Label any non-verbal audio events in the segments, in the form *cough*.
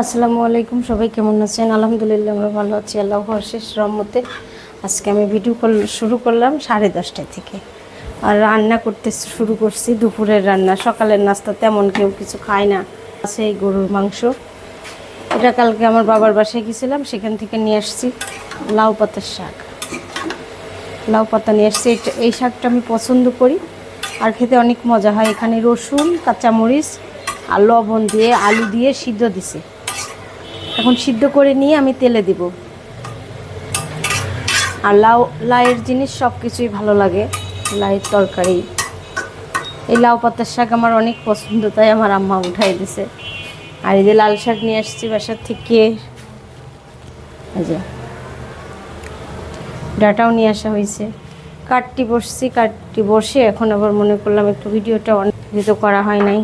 আসসালামু আলাইকুম, সবাই কেমন আছেন? আলহামদুলিল্লাহ, আমরা ভালো আছি। আল্লাহ শেষ রহমতে আজকে আমি ভিডিও কল শুরু করলাম সাড়ে দশটা থেকে। আর রান্না করতে শুরু করছি, দুপুরের রান্না। সকালের নাস্তা তেমন কেউ কিছু খায় না। আছে এই গরুর মাংস। এটা কালকে আমার বাবার বাসায় গেছিলাম, সেখান থেকে নিয়ে আসছি লাউ পাতার শাক। লাউ পাতা নিয়ে আসছি। এই শাকটা আমি পছন্দ করি। আর খেতে অনেক মজা হয়। এখানে রসুন, কাঁচামরিচ আর লবণ দিয়ে, আলু দিয়ে সিদ্ধ দিছে। এখন সিদ্ধ করে নিয়ে আমি তেলে দিব। আর লাউ, লাউয়ের জিনিস সব কিছুই ভালো লাগে, লাউয়ের তরকারি। এই লাউ পাতার শাক আমার অনেক পছন্দ, তাই আমার আম্মা উঠাই দিছে। আর এই যে লাল শাক নিয়ে আসছি বাসার থেকে। ডাটাও নিয়ে আসা হয়েছে। কাটটি বসছি, কাটটি বসে এখন আবার মনে করলাম একটু ভিডিওটা অনেক করা হয় নাই।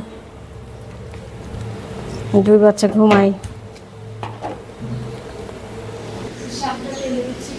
দুই বাচ্চা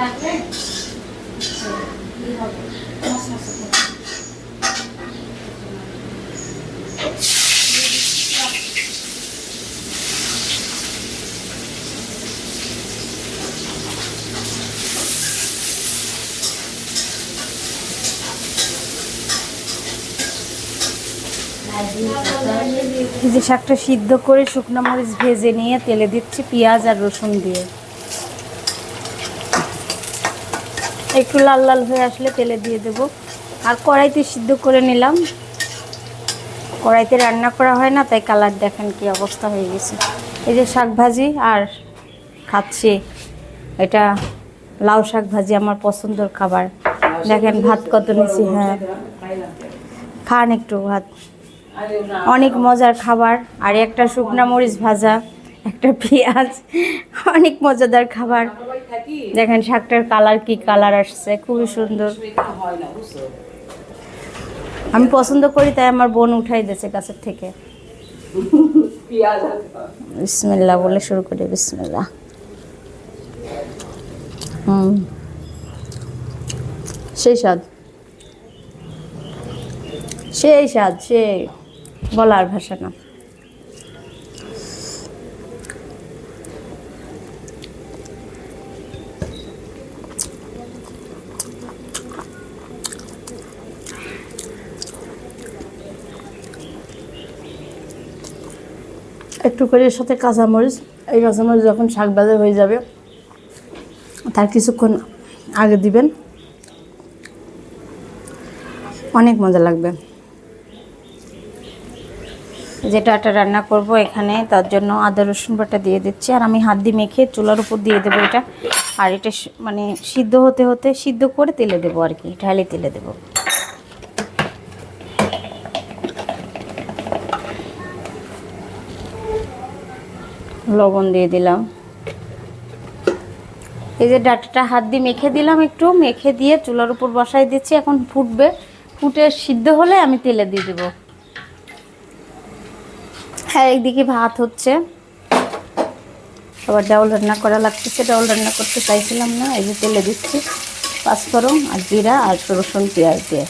যে শাকটা সিদ্ধ করে শুকনো মরিচ ভেজে নিয়ে তেলে দিচ্ছি পেঁয়াজ আর রসুন দিয়ে। একটু লাল লাল হয়ে আসলে তেলে দিয়ে দেব। আর কড়াইতে সিদ্ধ করে নিলাম। কড়াইতে রান্না করা হয় না, তাই কালার দেখেন কি অবস্থা হয়ে গেছে। এই যে শাক ভাজি আর খাচ্ছি, এটা লাউ শাক ভাজি আমার পছন্দের খাবার। দেখেন ভাত কত নিছি হ্যাঁ। খান একটু ভাত। অনেক মজার খাবার। আর একটা শুকনা মরিচ ভাজা, একটা পেঁয়াজ, অনেক মজাদার খাবার। দেখেন শাকটার কালার কি কালার আসছে খুবই সুন্দর। আমি পছন্দ করি তাই আমার বোন উঠাই দিয়েছে গাছের থেকে। বিসমিল্লা বলে শুরু করি বিসমিল্লা হুম। সেই স্বাদ। সেই স্বাদ সেই বলার ভাষা না। একটু করে এর সাথে কাঁচামরিচ। এই কাঁচামরিচ যখন শাক ভাজা হয়ে যাবে, তার কিছুক্ষণ আগে দিবেন। অনেক মজা লাগবে। যেটা একটা রান্না করব এখানে, তার জন্য আদা, রসুন বাটা দিয়ে দিচ্ছি। আর আমি হাত দিয়ে মেখে চুলার উপর দিয়ে দেবো এটা। আর এটা মানে সিদ্ধ হতে হতে সিদ্ধ করে তেলে দেবো আর কি, ঢালি তেলে দেবো। লবণ দিয়ে দিলাম। এই যে ডাটাটা হাত দিয়ে মেখে দিলাম একটু, মেখে দিয়ে চুলার উপর বসাই দিচ্ছি, এখন ফুটবে। ফুটে সিদ্ধ হলে আমি তেলে দিয়ে দেবো। হ্যাঁ একদিকে ভাত হচ্ছে। সবার ডাউল রান্না করা লাগতেছে, ডাউল রান্না করতে চাইছিলাম না, এই যে তেলে দিচ্ছি। পাঁচফোড়ন আর জিরা আর রসুন পেঁয়াজ দিয়ে।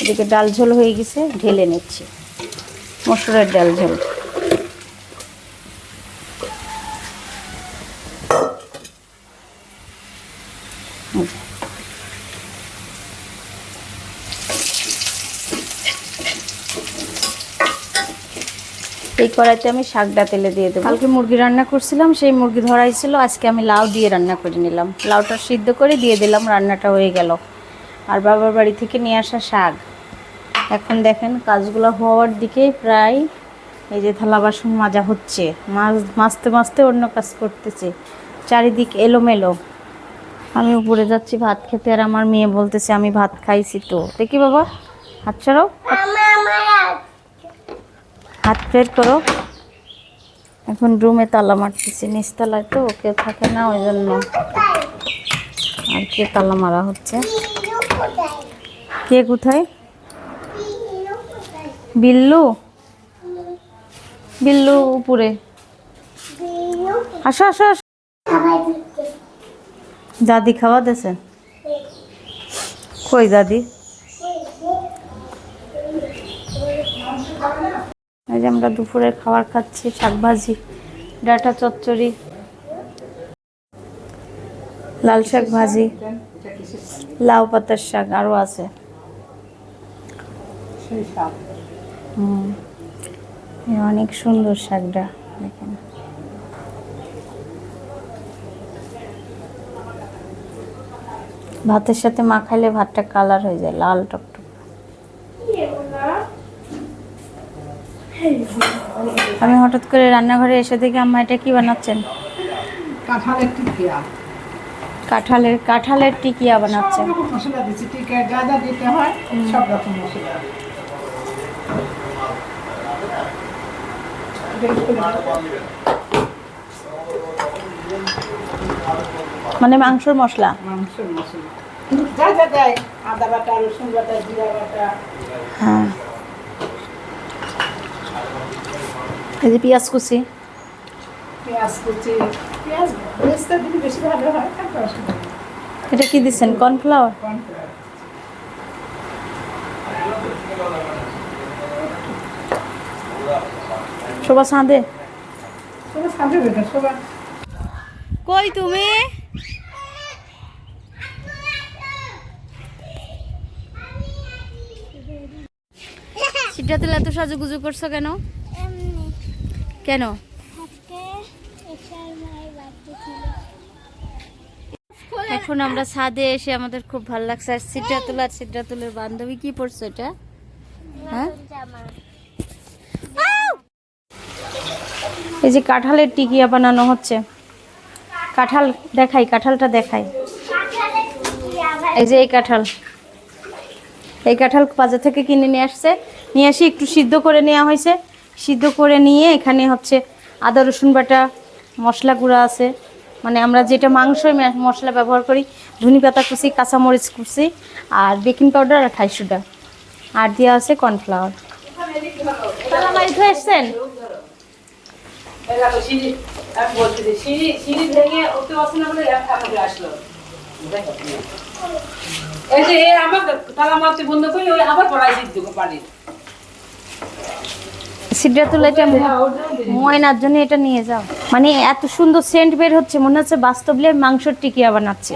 এদিকে ডাল ঝোল হয়ে গেছে, ঢেলে নিচ্ছি। মসুরের ডাল ঝোল। এই কড়াইতে আমি শাকটা তেলে দিয়ে দেবো। কালকে মুরগি রান্না করছিলাম সেই মুরগি ধরাই ছিল আজকে আমি লাউ দিয়ে রান্না করে নিলাম। লাউটা সিদ্ধ করে দিয়ে দিলাম রান্নাটা হয়ে গেল। আর বাবার বাড়ি থেকে নিয়ে আসা শাক। এখন দেখেন কাজগুলো হওয়ার দিকে প্রায় এই যে থালা বাসন মাজা হচ্ছে মাছ মাছতে মাছতে অন্য কাজ করতেছে। চারিদিক এলোমেলো। আমি উপরে যাচ্ছি ভাত খেতে আর আমার মেয়ে বলতেছে আমি ভাত খাইছি তো। দেখি বাবা হাত ছাড়াও। হাত বের করো। এখন রুমে তালা মারতেছি নিচতলায় তো কেউ থাকে না ওই জন্য আর কে তালা মারা হচ্ছে? কে কোথায়? বিল্লু? বিল্লু উপরে। আসো আসো আসো। দাদি খাওয়া দিয়েছে? কই দাদি এই যে আমরা দুপুরের খাবার খাচ্ছি, শাকভাজি, ডাটা চচ্চড়ি, লাল শাক ভাজি লাউ পাতার শাক আরও আছে। হুম অনেক সুন্দর শাকটা, দেখেন। ভাতের সাথে মাখাইলে ভাতটা কালার হয়ে যায়, লাল টকটক। আমি হঠাৎ করে রান্নাঘরে এসে দেখি আম্মা এটা কি বানাচ্ছেন? কাঁঠালের টিকিয়া। কাঁঠালের কাঁঠালের টিকিয়া বানাচ্ছেন মশলা দিচ্ছি টিকিয়া যা যা দিতে হয় সব রকম মশলা। মানে মাংসর মশলা? মাংসের মশলা। যা যা দেয় আদা বাটা রসুন বাটা জিরা বাটা। হ্যাঁ। এই যে পেঁয়াজ কুচি। পেঁয়াজ কুচি পেঁয়াজ দিলে বেশি ভালো হয় তারপর অসুবিধা নেই। এটা কি দিচ্ছেন কর্নফ্লাওয়ার? কর্নফ্লাওয়ার। শোভা সাঁদে। কই তুমি? সিদ্ধাতুল এত সাজুগুজু করছ কেন? কেন? এখন আমরা ছাদে এসে আমাদের খুব ভালো লাগছে। আর সিদ্ধাতুল আর সিদ্ধাতুলের বান্ধবী কি পড়ছো এটা হ্যাঁ? এই যে কাঁঠালের টিকিয়া বানানো হচ্ছে। কাঁঠাল দেখাই কাঁঠালটা দেখাই। এই যে এই কাঁঠাল। এই কাঁঠাল বাজার থেকে কিনে নিয়ে আসছে। নিয়ে আসি একটু সিদ্ধ করে নেওয়া হয়েছে। সিদ্ধ করে নিয়ে এখানে হচ্ছে আদা, রসুন বাটা, মশলা গুঁড়া আছে। মানে আমরা যেটা মাংসই মশলা ব্যবহার করি, ধনি পাতা কুচি, কাঁচামরিচ কুচি আর বেকিং পাউডার আর খাই সোডা। আর দেওয়া আছে কর্নফ্লাওয়ার। আমার তালা মারতে বন্ধ করি আবার পড়াইছি দুটো পানি সিদ্ধাতুল এটা ময়নার জন্য এটা নিয়ে যাও। মানে এত সুন্দর সেন্ট বের হচ্ছে, মনে হচ্ছে বাস্তবলে মাংসর টিকিয়া বানাচ্ছে।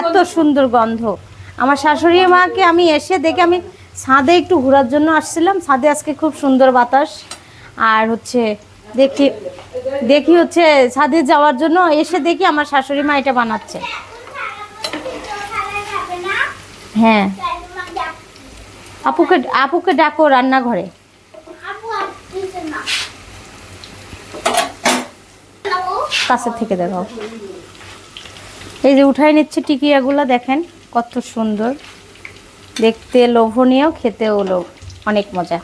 এত সুন্দর গন্ধ। আমার শাশুড়ি মাকে আমি এসে দেখে আমি ছাদে একটু ঘোরার জন্য আসছিলাম। ছাদে আজকে খুব সুন্দর বাতাস। আর হচ্ছে দেখি দেখি হচ্ছে ছাদে যাওয়ার জন্য এসে দেখি আমার শাশুড়ি মা এটা বানাচ্ছে। হ্যাঁ। আপুকে আপুকে ডাকো রান্নাঘরে। কাছে থেকে দেখাও। এই যে উঠাই নিচ্ছে টিকিয়াগুলো, দেখেন কত সুন্দর। দেখতে লোভনীয়, খেতেও লোভ, অনেক মজা।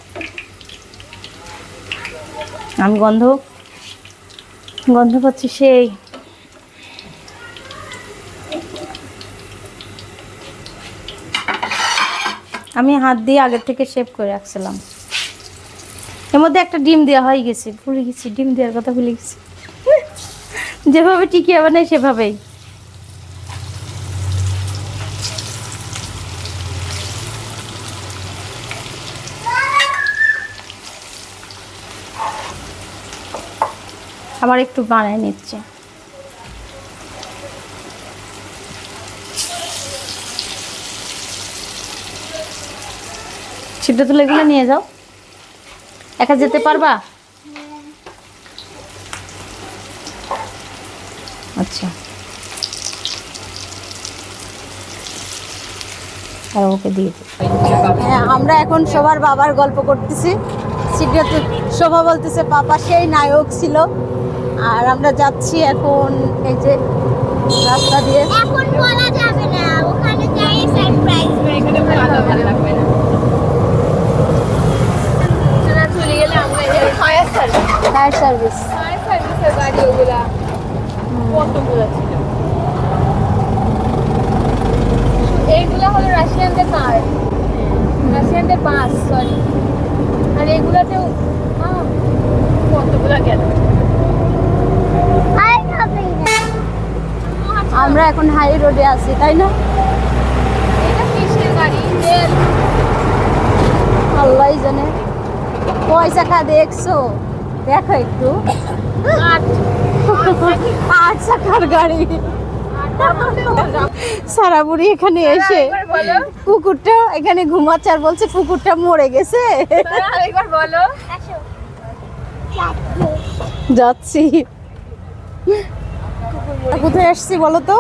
আমি গন্ধ গন্ধ পাচ্ছি সেই। আমি হাত দিয়ে আগের থেকে শেভ করে রাখছিলাম। এর মধ্যে একটা ডিম দেওয়া হয়ে গেছে, ভুলে গেছি, ডিম দেওয়ার কথা ভুলে গেছি। যেভাবে টিকিয়া বানাই সেভাবেই। আবার একটু বানায় নিচ্ছে। সিদ্ধ তুলে নিয়ে যাও। একা যেতে পারবা? আচ্ছা। আর ওকে দিয়ে হ্যাঁ আমরা এখন সবার বাবার গল্প করতেছি। সিদ্ধার্থ শোভা বলতেছে পাপা সেই নায়ক ছিল। আর আমরা যাচ্ছি এখন এই যে রাস্তা দিয়ে। এখন বলা যাবে না ওখানে যাই সারপ্রাইজ এখানে ভালো ভালো লাগবে না। চলে গেলে আমরা fire service fire service fire বাসের গাড়ি ওগুলা কতগুলো ছিল এইগুলো হলো রাশিয়ানদের কার রাশিয়ানদের বাস সরি আর এগুলোতেও আহ, কতগুলো গেল I nothing. আমরা এখন হাই রোডে আছি তাই না? আল্লাহ জানে। কয় চাকা দেখছ? দেখো একটু। আট। চাকার গাড়ি। সারা বুড়ি এখানে এসে কুকুরটা এখানে ঘুমাচ্ছে আর বলছে কুকুরটা মরে গেছে। বলো। যাচ্ছি। কোথায় আসছি বলো তো?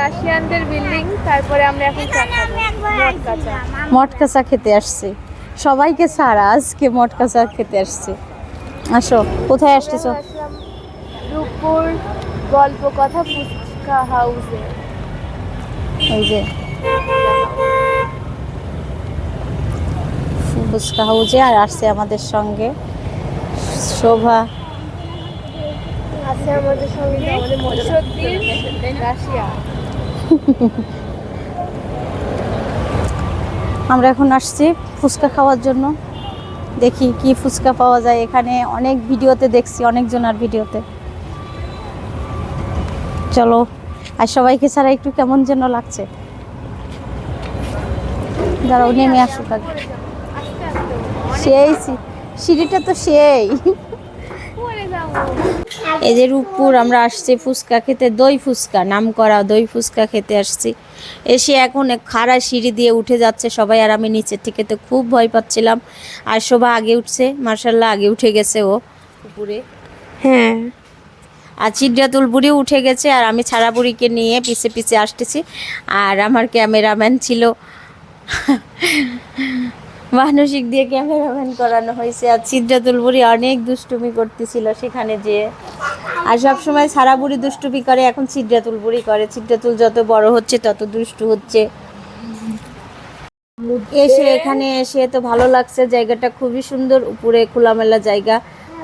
রাশিয়ানদের বিল্ডিং তারপরে আমরা এখন মটকা চা খেতে আসছি। সবাইকে সারা আজকে মটকা চা খেতে আসছি। আসো কোথায় আসতেছো? রূপপুর গল্প কথা ফুচকা হাউসে। এই যে। ফুচকা হাউজে আর আসছে আমাদের সঙ্গে শোভা। আছে আমাদের সঙ্গে আমাদের রাশিয়া। *laughs* আমরা এখন আসছি ফুচকা খাওয়ার জন্য। দেখি কি ফুচকা পাওয়া যায়। এখানে অনেক ভিডিওতে দেখছি, অনেকজনের ভিডিওতে। চলো, আর সবাইকে ছাড়া একটু কেমন যেন লাগছে। দাঁড়াও, নেমে আসুক আস্তে সেই সিঁড়িটা তো সেই। এই যে রূপপুর আমরা আসছি ফুচকা খেতে দই ফুচকা নাম করা দই ফুচকা খেতে আসছি। এসে এখন এক খাড়া সিঁড়ি দিয়ে উঠে যাচ্ছে সবাই আর আমি নিচের থেকে তো খুব ভয় পাচ্ছিলাম। আর শোভা আগে উঠছে মার্শাল্লাহ আগে উঠে গেছে ও। উপরে হ্যাঁ। আর চিদ্রাতুল বুড়ি উঠে গেছে আর আমি ছাড়া বুড়িকে নিয়ে পিছে পিছে আসতেছি। আর আমার ক্যামেরাম্যান ছিল। মানসিক দিয়ে ক্যামেরাম্যান করানো হয়েছে। আর চিদ্রাতুল বুড়ি অনেক দুষ্টুমি করতেছিল সেখানে যেয়ে আর সব সময় সারা বুড়ি দুষ্টুমি করে এখন চিদ্রাতুল বুড়ি করে। চিদ্রাতুল যত বড় হচ্ছে তত দুষ্টু হচ্ছে। এসে এখানে এসে তো ভালো লাগছে। জায়গাটা খুবই সুন্দর উপরে খোলামেলা জায়গা।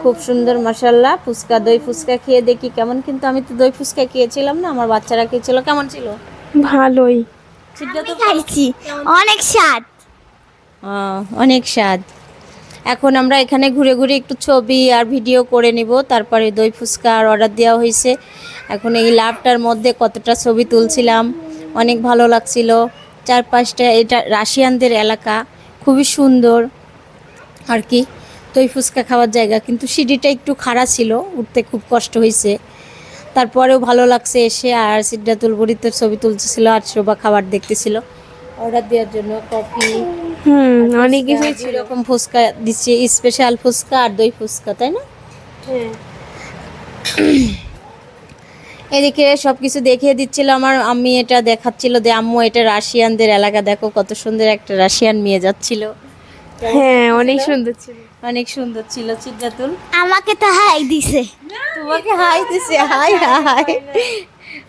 খুব সুন্দর মশাল্লা ফুচকা দই ফুচকা খেয়ে দেখি কেমন। কিন্তু আমি তো দই ফুচকা খেয়েছিলাম না আমার বাচ্চারা খেয়েছিল। কেমন ছিল? ভালোই। চিদ্রাতুল খাইছি। অনেক স্বাদ। অনেক স্বাদ। এখন আমরা এখানে ঘুরে ঘুরে একটু ছবি আর ভিডিও করে নিব। তারপরে দই ফুচকা আর অর্ডার দেওয়া হয়েছে। এখন এই লাভটার মধ্যে কতটা ছবি তুলছিলাম, অনেক ভালো লাগছিল। চারপাশটা এটা রাশিয়ানদের এলাকা, খুবই সুন্দর। আর কি, দই ফুচকা খাওয়ার জায়গা। কিন্তু সিঁড়িটা একটু খাড়া ছিল, উঠতে খুব কষ্ট হয়েছে। তারপরেও ভালো লাগছে এসে। আর সিদ্ধাতুল বুড়িতে ছবি তুলতেছিল, আর শোভা খাবার দেখতেছিল। অর্ডার দেওয়ার জন্য কফি হুম অনেক ফুচকা, কিছুই রকম ফুচকা দিচ্ছে স্পেশাল ফুচকা আর দই ফুচকা তাই না? হ্যাঁ। *clears throat* এদিকে সব কিছু দেখিয়ে দিচ্ছিল আমার আম্মি এটা দেখাচ্ছিল যে আম্মু এটা রাশিয়ানদের এলাকা দেখো কত সুন্দর একটা রাশিয়ান মেয়ে যাচ্ছিল। হ্যাঁ অনেক সুন্দর ছিল। অনেক সুন্দর ছিল চিদ্রাতুল আমাকে তো হাই দিছে। তোমাকে হাই দিছে হাই হাই।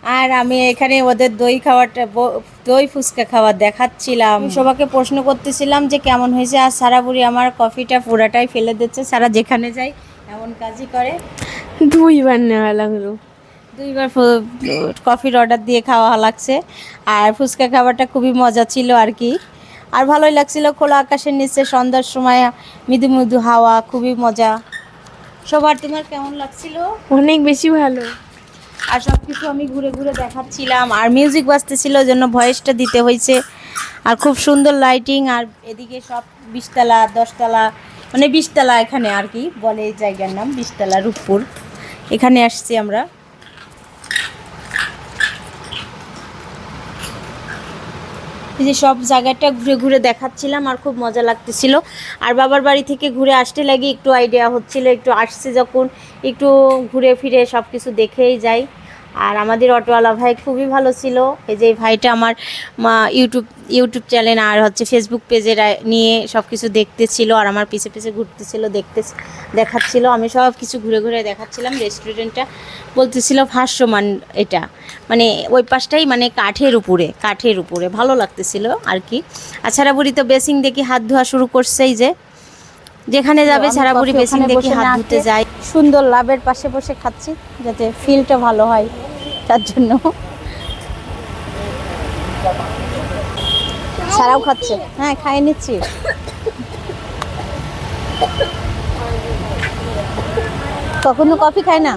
আর আমি এখানে ওদের দই খাওয়াটা ব- দই ফুচকা খাওয়া দেখাচ্ছিলাম। সবাকে প্রশ্ন করতেছিলাম যে কেমন হয়েছে? আর সারা বুড়ি আমার কফিটা পুরাটাই ফেলে দিচ্ছে। সারা যেখানে যাই এমন কাজই করে। দুইবার নেওয়া লাগল। দুইবার কফির অর্ডার দিয়ে খাওয়া লাগছে। আর ফুচকা খাবারটা খুবই মজা ছিল আর কি। আর ভালোই লাগছিল খোলা আকাশের নিচে সন্ধ্যার সময় মৃদু মৃদু হাওয়া খুবই মজা। সবার তোমার কেমন লাগছিল? অনেক বেশি ভালো। আর সব কিছু আমি ঘুরে ঘুরে দেখাচ্ছিলাম। আর মিউজিক বাজতেছিল ওই জন্য ভয়েসটা দিতে হয়েছে। আর খুব সুন্দর লাইটিং আর এদিকে সব বিশতলা, দশতলা মানে বিশতলা এখানে আর কি, বলে এই জায়গার নাম, বিশতলা রূপপুর। এখানে আসছি আমরা। এই যে সব জায়গাটা ঘুরে ঘুরে দেখাচ্ছিলাম, আর খুব মজা লাগতেছিল। আর বাবার বাড়ি থেকে ঘুরে আসতে লাগে, একটু আইডিয়া হচ্ছিল, একটু আসছে যখন। একটু ঘুরে ফিরে সব কিছু দেখেই যাই। আর আমাদের অটোওয়ালা ভাই খুবই ভালো ছিল। এই যে ভাইটা আমার ইউটিউব ইউটিউব চ্যানেল আর হচ্ছে ফেসবুক পেজের নিয়ে সব কিছু দেখতেছিল আর আমার পিছে পিছে ঘুরতেছিল দেখতে দেখাচ্ছিল। আমি সব কিছু ঘুরে ঘুরে দেখাচ্ছিলাম রেস্টুরেন্টটা বলতেছিল ভাষ্যমান এটা। মানে ওই পাশটাই মানে কাঠের উপরে কাঠের উপরে। ভালো লাগতেছিল আর কি। আর ছাড়া বুড়ি তো বেসিং দেখি হাত ধোয়া শুরু করছেই যে। যেখানে যাবে সারাপুরি বেসিন দেখে হাত ধুতে যাই। সুন্দর লাভের পাশে বসে খাচ্ছি যাতে ফিলটা ভালো হয় তার জন্য। সারাও খাচ্ছে। হ্যাঁ খাইয়ে নিচ্ছি। কখনো কফি খায় না?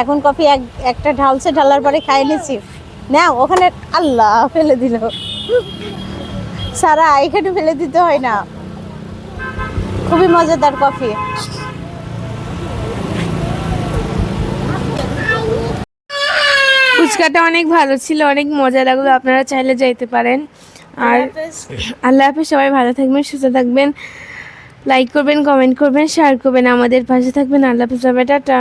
এখন কফি এক একটা ঢালছে ঢালার পরে খাইয়ে নিচ্ছি। না ওখানে আল্লাহ ফেলে দিল। সারা এখানে ফেলে দিতে হয় না। খুবই মজাদার কফি। ফুচকাটা অনেক ভালো ছিল, অনেক মজা লাগল, আপনারা চাইলে যাইতে পারেন। আর আল্লাহ হাফেজ, সবাই ভালো থাকবেন, সুস্থ থাকবেন। লাইক করবেন কমেন্ট করবেন শেয়ার করবেন আমাদের পাশে থাকবেন। আল্লাহ হাফেজ টাটা।